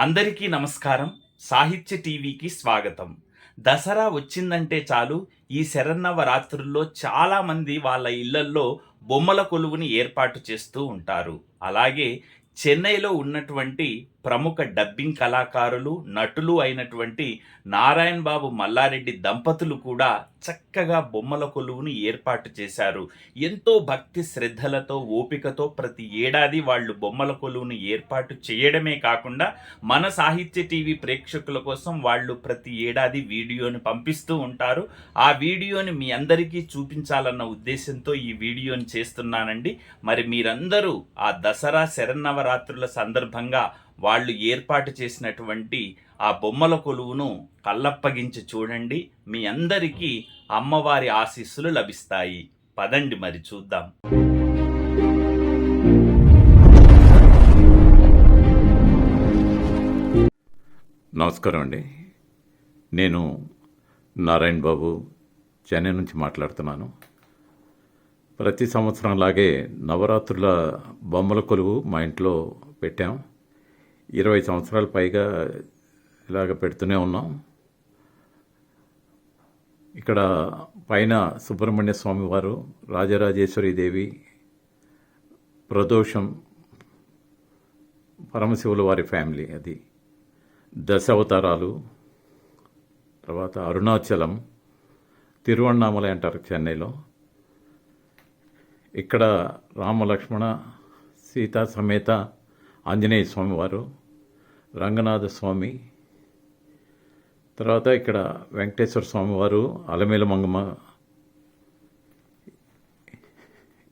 అందరికీ నమస్కారం. సాహిత్య టీవీకి స్వాగతం. దసరా వచ్చిందంటే చాలు ఈ శరన్నవ రాత్రుల్లో చాలామంది వాళ్ళ ఇళ్ళల్లో బొమ్మల కొలువుని ఏర్పాటు చేస్తూ ఉంటారు. అలాగే చెన్నైలో ఉన్నటువంటి ప్రముఖ డబ్బింగ్ కళాకారులు నటులు అయినటువంటి నారాయణ బాబు మల్లారెడ్డి దంపతులు కూడా చక్కగా బొమ్మల కొలువును ఏర్పాటు చేశారు. ఎంతో భక్తి శ్రద్ధలతో ఓపికతో ప్రతి ఏడాది వాళ్ళు బొమ్మల కొలువును ఏర్పాటు చేయడమే కాకుండా మన సాహిత్య టీవీ ప్రేక్షకుల కోసం వాళ్ళు ప్రతి ఏడాది వీడియోని పంపిస్తూ ఉంటారు. ఆ వీడియోని మీ అందరికీ చూపించాలన్న ఉద్దేశంతో ఈ వీడియోని చేస్తున్నానండి. మరి మీరందరూ ఆ దసరా శరన్నవరాత్రుల సందర్భంగా వాళ్ళు ఏర్పాటు చేసినటువంటి ఆ బొమ్మల కొలువును కళ్ళప్పగించి చూడండి. మీ అందరికీ అమ్మవారి ఆశీస్సులు లభిస్తాయి. పదండి మరి చూద్దాం. నమస్కారం అండి. నేను నారాయణ బాబు చెన్నై నుంచి మాట్లాడుతున్నాను. ప్రతి సంవత్సరం లాగే నవరాత్రుల బొమ్మల కొలువు మా ఇంట్లో పెట్టాం. ఇరవై సంవత్సరాల పైగా ఇలాగ పెడుతూనే ఉన్నాం. ఇక్కడ పైన సుబ్రహ్మణ్య స్వామి వారు రాజరాజేశ్వరి దేవి ప్రదోషం పరమశివుల వారి ఫ్యామిలీ అది. దశావతారాలు తర్వాత అరుణాచలం తిరువణామలై అంటారు చెన్నైలో. ఇక్కడ రామలక్ష్మణ సీతా సమేత ఆంజనేయ స్వామివారు రంగనాథ స్వామి. తర్వాత ఇక్కడ వెంకటేశ్వర స్వామి వారు అలమేల మంగమ్మ.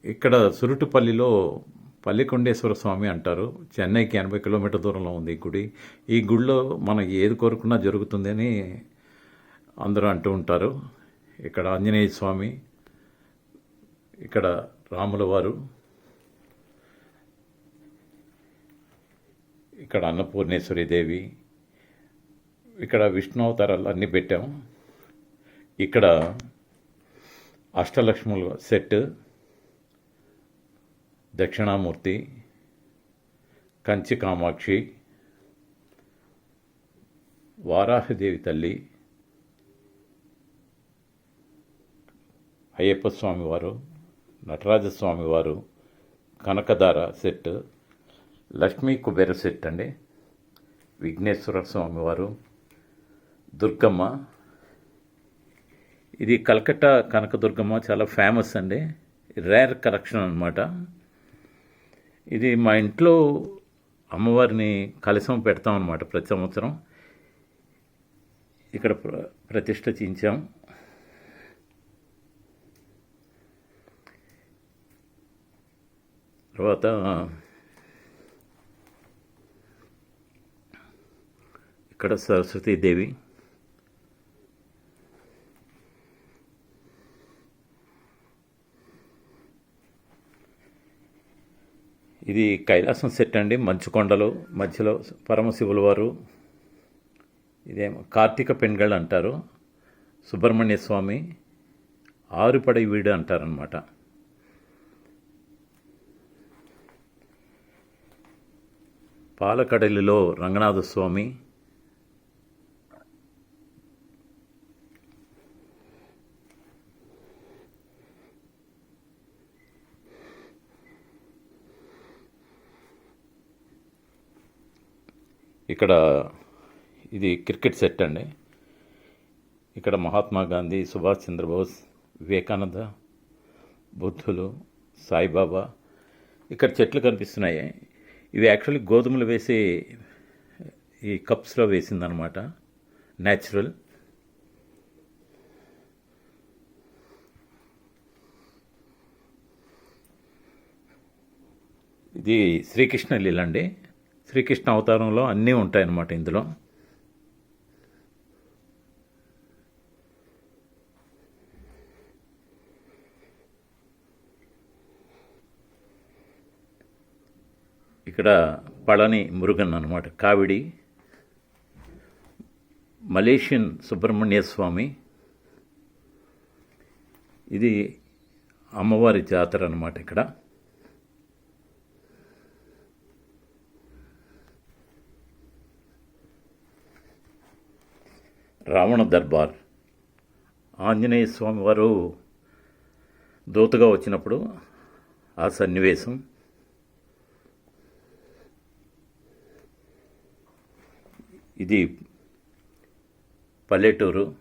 ఇక్కడ సురుటుపల్లిలో పల్లికొండేశ్వర స్వామి అంటారు. చెన్నైకి ఎనభై కిలోమీటర్ దూరంలో ఉంది ఈ గుడి. ఈ గుడిలో మనకి ఏది కోరుకున్నా జరుగుతుందని అందరూ అంటూ ఉంటారు. ఇక్కడ ఆంజనేయ స్వామి ఇక్కడ రాముల వారు. ఇక్కడ అన్నపూర్ణేశ్వరి దేవి ఇక్కడ విష్ణు అవతారాలు అన్నీ పెట్టాము ఇక్కడ అష్టలక్ష్ముల సెట్ దక్షిణామూర్తి కంచి కామాక్షి వారాహదేవి తల్లి అయ్యప్ప స్వామివారు నటరాజస్వామివారు కనకదార సెట్ లక్ష్మీ కుబేర సెట్ అండి. విఘ్నేశ్వర స్వామివారు దుర్గమ్మ. ఇది కలకట్టా కనకదుర్గమ్మ చాలా ఫేమస్ అండి. రేర్ కలెక్షన్ అనమాట ఇది మా ఇంట్లో అమ్మవారిని కలశం పెడతాం అనమాట ప్రతి సంవత్సరం. ఇక్కడ ప్ర ప్రతిష్ట చేయించాం. తర్వాత ఇక్కడ సరస్వతీదేవి ఇది కైలాసం సెట్ అండి మంచుకొండలు మధ్యలో పరమశివుల వారు. ఇదేమో కార్తీక పెన్గళ్ అంటారు సుబ్రహ్మణ్య స్వామి ఆరుపడై వీడు అంటారనమాట పాలకడలిలో రంగనాథ స్వామి ఇక్కడ ఇది క్రికెట్ సెట్ అండి. ఇక్కడ మహాత్మా గాంధీ సుభాష్ చంద్రబోస్ వివేకానంద బుద్ధులు సాయిబాబా ఇక్కడ చెట్లు కనిపిస్తున్నాయి. ఇవి యాక్చువల్లీ గోధుమలు వేసి ఈ కప్స్లో వేసిందనమాట న్యాచురల్ ఇది శ్రీకృష్ణ లీల అండి. శ్రీకృష్ణ అవతారంలో అన్నీ ఉంటాయన్నమాట ఇందులో. ఇక్కడ పళని మురుగన్ అనమాట కావిడి మలేషియన్ సుబ్రహ్మణ్య స్వామి. ఇది అమ్మవారి జాతర అనమాట ఇక్కడ. రావణ దర్బార్. ఆంజనేయ స్వామి వారు దూతగా వచ్చినప్పుడు ఆ సన్నివేశం. ఇది పల్లెటూరు.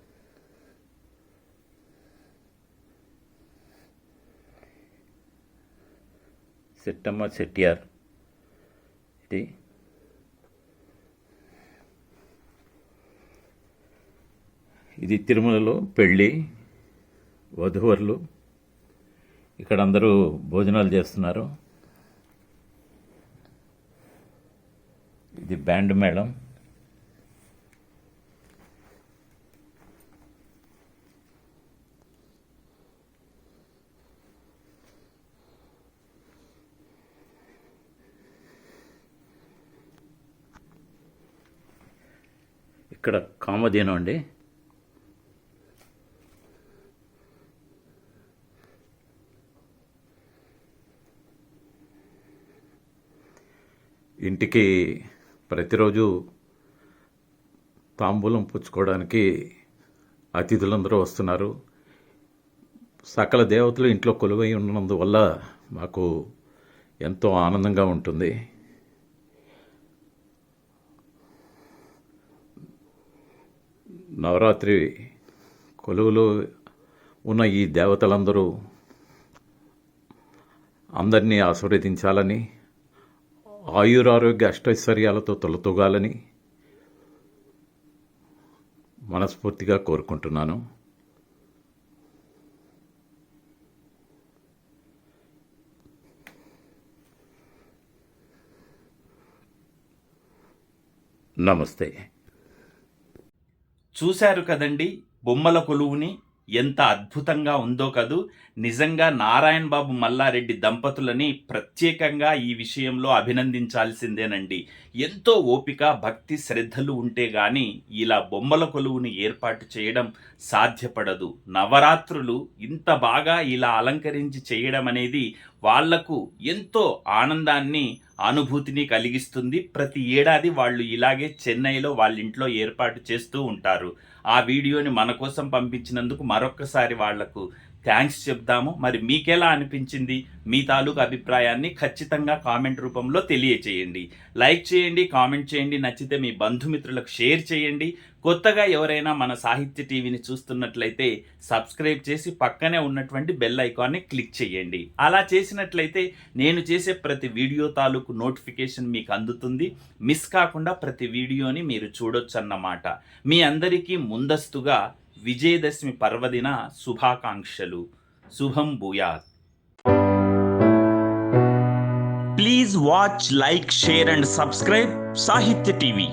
సెట్టమ్మ చెట్టియార్ ఇది ఇది తిరుమలలో పెళ్ళి వధువరులు. ఇక్కడ అందరూ భోజనాలు చేస్తున్నారు. ఇది బ్యాండ్ మేళం. ఇక్కడ కామధేను అండి. ఇంటికి ప్రతిరోజు తాంబూలం పుచ్చుకోవడానికి అతిథులందరూ వస్తున్నారు. సకల దేవతలు ఇంట్లో కొలువై ఉన్నందువల్ల మాకు ఎంతో ఆనందంగా ఉంటుంది. నవరాత్రి కొలువులో ఉన్న ఈ దేవతలందరూ అందరినీ ఆశీర్వదించాలని ఆయురారోగ్య అష్టైశ్వర్యాలతో తొలతూగాలని మనస్ఫూర్తిగా కోరుకుంటున్నాను. నమస్తే. చూశారు కదండి బొమ్మల కొలువుని ఎంత అద్భుతంగా ఉందో కదూ. నిజంగా నారాయణ బాబు మల్లారెడ్డి దంపతులని ప్రత్యేకంగా ఈ విషయంలో అభినందించాల్సిందేనండి. ఎంతో ఓపిక భక్తి శ్రద్ధలు ఉంటే గాని ఇలా బొమ్మల కొలువుని ఏర్పాటు చేయడం సాధ్యపడదు. నవరాత్రులు ఇంత బాగా ఇలా అలంకరించి చేయడం అనేది వాళ్ళకు ఎంతో ఆనందాన్ని అనుభూతిని కలిగిస్తుంది. ప్రతి ఏడాది వాళ్ళు ఇలాగే చెన్నైలో వాళ్ళ ఇంట్లో ఏర్పాటు చేస్తూ ఉంటారు. ఆ వీడియోని మన కోసం పంపించినందుకు మరొక్కసారి వాళ్ళకు థ్యాంక్స్ చెప్దాము. మరి మీకెలా అనిపించింది? మీ తాలూకు అభిప్రాయాన్ని ఖచ్చితంగా కామెంట్ రూపంలో తెలియచేయండి. లైక్ చేయండి కామెంట్ చేయండి నచ్చితే మీ బంధుమిత్రులకు షేర్ చేయండి. కొత్తగా ఎవరైనా మన సాహిత్య టీవీని చూస్తున్నట్లయితే సబ్స్క్రైబ్ చేసి పక్కనే ఉన్నటువంటి బెల్ ఐకాన్ని క్లిక్ చేయండి. అలా చేసినట్లయితే నేను చేసే ప్రతి వీడియో తాలూకు నోటిఫికేషన్ మీకు అందుతుంది. మిస్ కాకుండా ప్రతి వీడియోని మీరు చూడొచ్చు అన్నమాట మీ అందరికీ ముందస్తుగా విజయదశమి పర్వదిన శుభాకాంక్షలు. శుభం భూయాత్. Please watch like share and subscribe Sahitya TV